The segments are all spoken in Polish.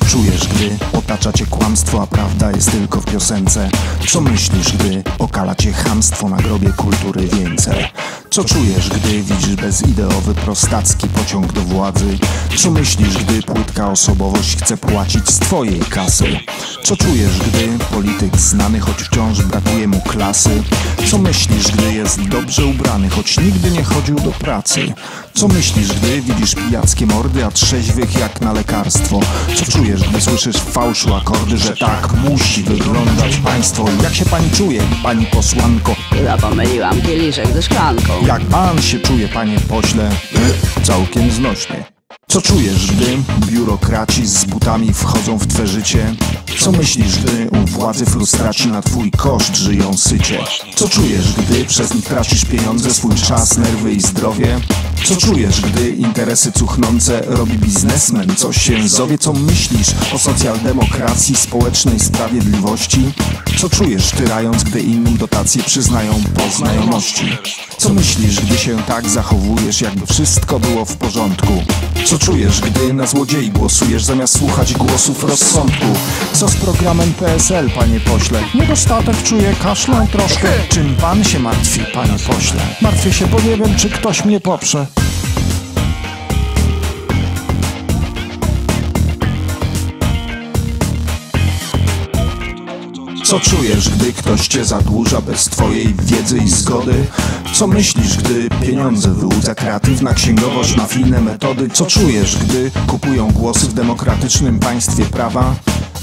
Co czujesz, gdy otacza cię kłamstwo, a prawda jest tylko w piosence? Co myślisz, gdy okala cię chamstwo na grobie kultury wieńce? Co czujesz, gdy widzisz bezideowy prostacki pociąg do władzy? Co myślisz, gdy płytka osobowość chce płacić z twojej kasy? Co czujesz, gdy polityk znany, choć wciąż brakuje mu klasy? Co myślisz, gdy jest dobrze ubrany, choć nigdy nie chodził do pracy? Co myślisz, gdy widzisz pijackie mordy, a trzeźwych jak na lekarstwo? Co czujesz, gdy słyszysz fałszu akordy, że tak musi wyglądać państwo? Jak się pani czuje, pani posłanko? Chyba pomyliłam kieliszek ze szklanką. Jak pan się czuje, panie pośle? Całkiem znośnie. Co czujesz, gdy biurokraci z butami wchodzą w twe życie? Co myślisz, gdy u władzy frustraci na twój koszt żyją sycie? Co czujesz, gdy przez nich tracisz pieniądze, swój czas, nerwy i zdrowie? Co czujesz, gdy interesy cuchnące robi biznesmen? Coś się zowie, co myślisz o socjaldemokracji, społecznej sprawiedliwości? Co czujesz, tyrając, gdy innym dotacje przyznają po znajomości? Co myślisz, gdy się tak zachowujesz, jakby wszystko było w porządku? Co czujesz, gdy na złodziei głosujesz, zamiast słuchać głosów rozsądku? Co z programem PSL, panie pośle? Niedostatek czuję, kaszlę troszkę. Czym pan się martwi, panie pośle? Martwię się, bo nie wiem, czy ktoś mnie poprze. Co czujesz, gdy ktoś cię zadłuża bez twojej wiedzy i zgody? Co myślisz, gdy pieniądze wyłudza kreatywna księgowość, mafijne metody? Co czujesz, gdy kupują głosy w demokratycznym państwie prawa?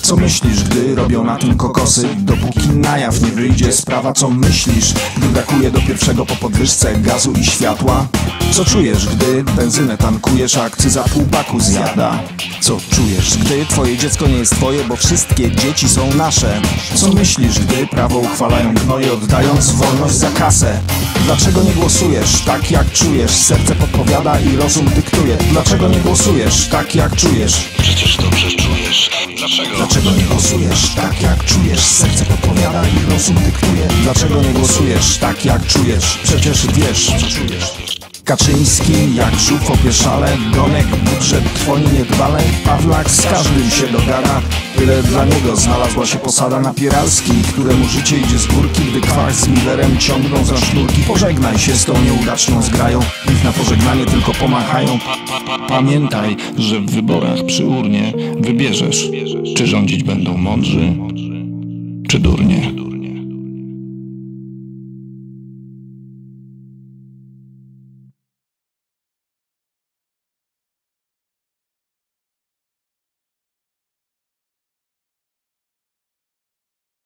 Co myślisz, gdy robią na tym kokosy? Dopóki na jaw nie wyjdzie sprawa, co myślisz, gdy brakuje do pierwszego po podwyżce gazu i światła? Co czujesz, gdy benzynę tankujesz, a akcyza pół baku zjada? Co czujesz, gdy twoje dziecko nie jest twoje, bo wszystkie dzieci są nasze? Co myślisz, gdy prawo uchwalają gnoje, oddając wolność za kasę? Dlaczego nie głosujesz tak jak czujesz? Serce podpowiada i rozum dyktuje. Dlaczego nie głosujesz tak jak czujesz? Przecież dobrze czujesz. Dlaczego? Dlaczego nie głosujesz tak jak czujesz? Serce podpowiada i rozum dyktuje. Dlaczego nie głosujesz tak jak czujesz? Przecież wiesz, co czujesz. Kaczyński jak żółw opieszale Gonek, budżet twoi niedbale Pawlak z każdym się dogada. Tyle dla niego znalazła się posada na Pieralski Któremu życie idzie z górki Gdy kwach z Millerem ciągną za sznurki. Pożegnaj się z tą nieudaczną zgrają. Niech na pożegnanie tylko pomachają. Pamiętaj, że w wyborach przy urnie Wybierzesz, czy rządzić będą mądrzy, czy durnie